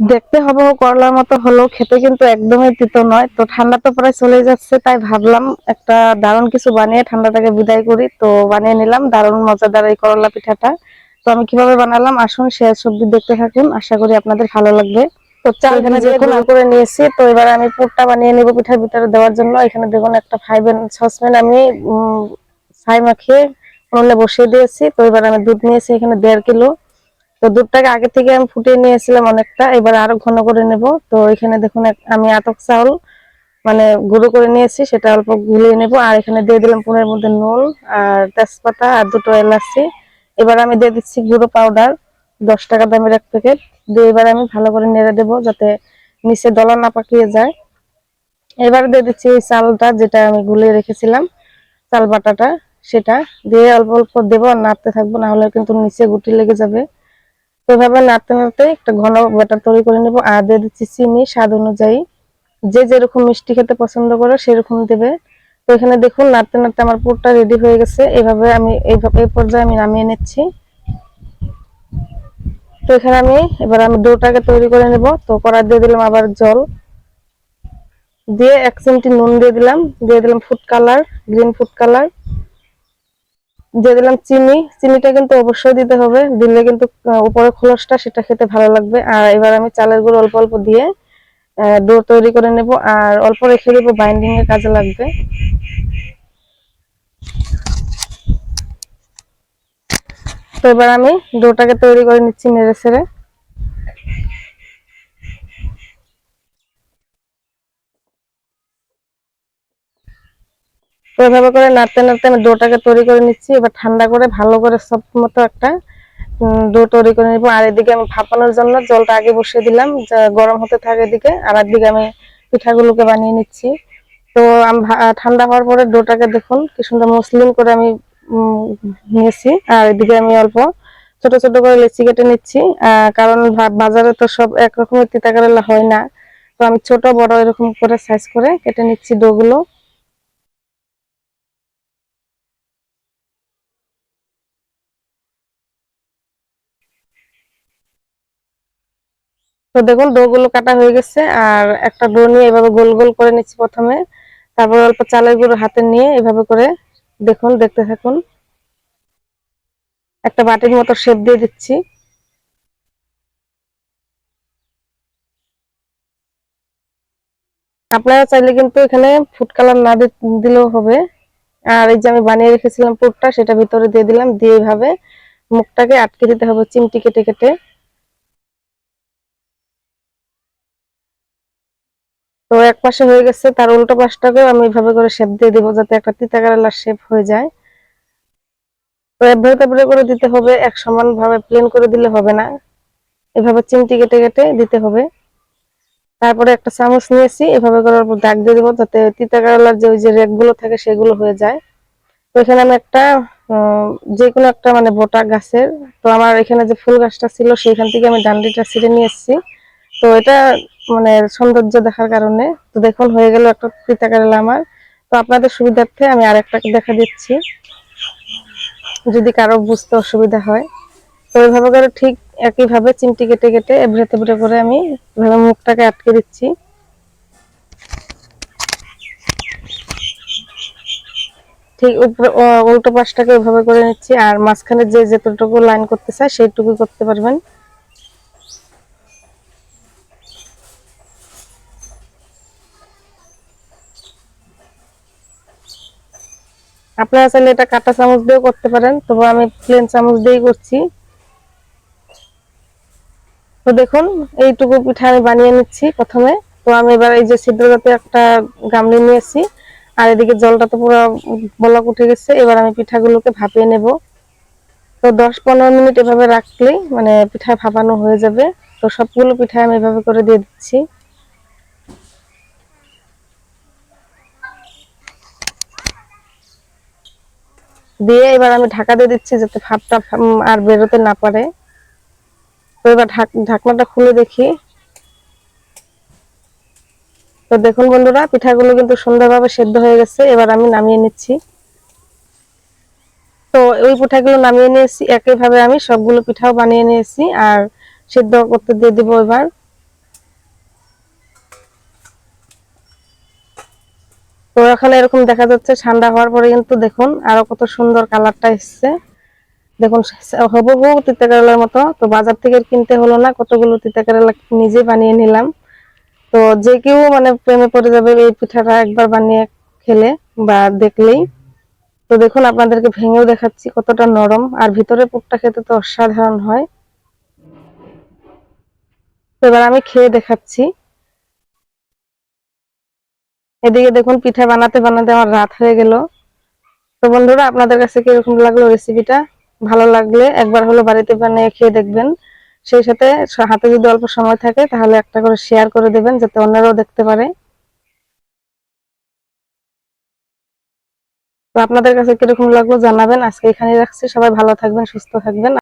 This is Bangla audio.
দেখতে হবে করলার মতো হলেও খেতে কিন্তু একদমই তিতো নয়। তো ঠান্ডা তো প্রায় চলে যাচ্ছে তাই ভাবলাম একটা দারুণ কিছু বানিয়ে ঠান্ডাটাকে বিদায় করি। তো বানিয়ে নিলাম দারুণ মজাদার এই করলা পিঠাটা। তো আমি কীভাবে বানালাম? আসুন সে সবজি দেখতে থাকুন। আশা করি আপনাদের ভালো লাগবে। তো চাল করে নিয়েছি তো এবার আমি পুরটা বানিয়ে নেব পিঠার ভিতরে দেওয়ার জন্য। এখানে দেখুন একটা ফাইভেন সসপ্যান আমি ছাই মাখিয়ে উনুনে বসিয়ে দিয়েছি। তো এবার আমি দুধ নিয়েছি এখানে দেড় কিলো। তো দুধটাকে আগে থেকে আমি ফুটিয়ে নিয়েছিলাম অনেকটা, এবার আরও ঘন করে নেব। তো এখানে দেখুন আমি আতক চাউল মানে গুঁড়ো করে নিয়েছি, সেটা অল্প গুলিয়ে নেব। আর এখানে দিয়ে দিলাম পুনের মধ্যে নুন আর তেজপাতা আর দুটো এলাচি। এবার আমি দিয়ে দিচ্ছি গুঁড়ো পাউডার, দশ টাকা দামের এক প্যাকেট। দিয়ে এবার আমি ভালো করে নেড়ে দেবো যাতে নিচে দলা না পাকিয়ে যায়। এবার দিয়ে দিচ্ছি এই চালটা যেটা আমি গুলিয়ে রেখেছিলাম, চাল বাটাটা, সেটা। দিয়ে অল্প অল্প দেবো আর নাড়তে থাকব না হলে কিন্তু নিচে গুটি লেগে যাবে। এভাবে নাড়তে নাড়তে একটা ঘন ব্যাটার তৈরি করে নেব। আর দিয়ে দিচ্ছি চিনি, স্বাদ অনুযায়ী। যে যেরকম মিষ্টি খেতে পছন্দ করে সেরকম দেবে। তো এখানে দেখুন, নাড়তে নাড়তে আমার পুরটা রেডি হয়ে গেছে। এভাবে আমি এইভাবে এই পর্যায়ে আমি নামিয়ে নিচ্ছি। তো এখানে আমি, এবার আমি ডোটাকে তৈরি করে নেব। তো কড়াই দিয়ে দিলাম আবার জল। দিয়ে এক চিমটি নুন দিয়ে দিলাম। দিয়ে দিলাম food colour green food colour দিয়ে দিলাম চিনি। চিনিটা কিন্তু অবশ্যই দিতে হবে। দিলে কিন্তু উপরে খোলসটা সেটা খেতে ভালো লাগবে। আর এবার আমি চালের গুঁড়ো অল্প অল্প দিয়ে ডো তৈরি করে নেব। আর অল্প রেখে দেবো বাইন্ডিং এর কাজে লাগবে। তো এবার আমি ডোটাকে তৈরি করে নিচ্ছি নেড়ে ছেড়ে। তো এভাবে করে নাড়তে নাড়তে আমি ডোটাকে তৈরি করে নিচ্ছি, এবার ঠান্ডা করে ভালো করে সব মতো একটা ডো তৈরি করে নিবো। আর এদিকে আমি ভাপানোর জন্য জলটা আগে বসিয়ে দিলাম গরম হতে থাকে এদিকে, আর একদিকে আমি পিঠাগুলোকে বানিয়ে নিচ্ছি। তো আমি ঠান্ডা হওয়ার পরে ডোটাকে দেখুন, কি সুন্দর মসলিন করে আমি নিয়েছি। আর এদিকে আমি অল্প ছোট ছোট করে লেচি কেটে নিচ্ছি কারণ বাজারে তো সব একরকমের তিতা কারেলা হয় না। তো আমি ছোট, বড় এরকম করে সাইজ করে কেটে নিচ্ছি ডোগুলো। তো দেখুন ডো গুলো কাটা হয়ে গেছে, আর একটা ডো নিয়ে এভাবে গোল গোল করে নিচ্ছি প্রথমে। তারপর অল্প চালের গুঁড়ো হাতে নিয়ে এভাবে করে দেখুন, দেখতে থাকুন। একটা বাটির মতো শেপ দিয়ে দিচ্ছি। আপনারা চাইলে কিন্তু এখানে ফুড কালার না দিলেও হবে। আর এই যে আমি বানিয়ে রেখেছিলাম পুরটা, সেটা ভিতরে দিয়ে দিলাম, দিয়ে এইভাবে মুখটাকে আটকে দিতে হবে, চিমটি কেটে কেটে। তো এক পাশে হয়ে গেছে তার উল্টো পাশটাকেও আমি এভাবে করে শেপ দিয়ে দিব যাতে একটা তিতা কারেলার শেপ হয়ে যায়। তো এভাবে তারপরে করে দিতে হবে, এক সমান ভাবে প্লেন করে দিলে হবে না। এভাবে চিমটি কেটে কেটে দিতে হবে। তারপরে একটা চামচ নিয়েছি, এভাবে করে অল্প দাগ দিয়ে দেবো যাতে তিতা কারেলার যে ওই যে রেকগুলো থাকে সেগুলো হয়ে যায়। তো এখানে আমি একটা যে কোনো একটা মানে বোটা গাছের, তো আমার এখানে যে ফুল গাছটা ছিল সেখান থেকে আমি ডান্ডিটা ছিঁড়ে নিয়ে এসেছি। তো এটা মানে সৌন্দর্য দেখার কারণে। তো দেখুন, হয়ে গেল একটা তিতা কারেলা আমার। তো আপনাদের সুবিধার্থে আমি আরেকটা দেখা দিচ্ছি। যদি কারও বুঝতে অসুবিধা হয়। তো এইভাবে করে ঠিক একইভাবে চিমটি কেটে কেটে এবড়ে তেবড়ে করে আমি এভাবে মুখটাকে আটকে দিচ্ছি। ঠিক উপরে উল্টো পাশটাকে এভাবে করে নিচ্ছি। আর মাঝখানে যে যতটুকু লাইন করতে চায় সেইটুকু করতে পারবেন। আপনারা চাইলে এটা কাঁটা চামচ দিয়েও করতে পারেন, তবে আমি প্লেন চামচ দিয়েই করছি। তো দেখুন, এইটুকু পিঠা আমি বানিয়ে নিচ্ছি প্রথমে। তো আমি এবার এই যে ছিদ্রজাতে একটা গামলি নিয়েছি, আর এদিকে জলটা তো পুরো বলক উঠে গেছে, এবার আমি পিঠাগুলোকে ভাপিয়ে নেব। তো দশ পনেরো মিনিট এভাবে রাখলেই মানে পিঠা ভাপানো হয়ে যাবে। তো সবগুলো পিঠা আমি এভাবে করে দিয়ে দিচ্ছি। দিয়ে এবার আমি ঢাকা দিয়ে দিচ্ছি যাতে উম, আর বেরোতে না পারে। তো এবার ঢাকনাটা খুলে দেখি। তো দেখুন বন্ধুরা পিঠাগুলো কিন্তু সুন্দরভাবে সেদ্ধ হয়ে গেছে। এবার আমি নামিয়ে নিচ্ছি। তো ওই পিঠাগুলো নামিয়ে নিয়েছি। একইভাবে আমি সবগুলো পিঠাও বানিয়ে নিয়েছি। আর সেদ্ধ করতে দিয়ে দিব এবার। তো এখন এরকম দেখা যাচ্ছে, ঠান্ডা হওয়ার পরে কিন্তু দেখুন আরও কত সুন্দর কালারটা এসছে। দেখুন, হবহু তিতা কেরালার মতো। তো বাজার থেকে কিনতে হলো না, কতগুলো তিতা কেরালা নিজে বানিয়ে নিলাম। তো যে কেউ মানে প্রেমে পড়ে যাবে এই পিঠাটা একবার বানিয়ে খেলে বা দেখলেই। তো দেখুন, আপনাদেরকে ভেঙেও দেখাচ্ছি কতটা নরম। আর ভিতরে পুরটা খেতে তো অসাধারণ হয়। তো এবার আমি খেয়ে দেখাচ্ছি। এদিকে দেখুন পিঠা বানাতে বানাতে আমার রাত হয়ে গেল। তো বন্ধুরা, আপনাদের কাছে কীরকম লাগল রেসিপিটা ভালো লাগলে একবার হলো বাড়িতে বানিয়ে খেয়ে দেখবেন। সেই সাথে হাতে যদি অল্প সময় থাকে, তাহলে একটা করে শেয়ার করে দেবেন যাতে অন্যরাও দেখতে পারে। তো আপনাদের কাছে কীরকম লাগল জানাবেন। আজকে এখানে রাখছি। সবাই ভালো থাকবেন, সুস্থ থাকবেন।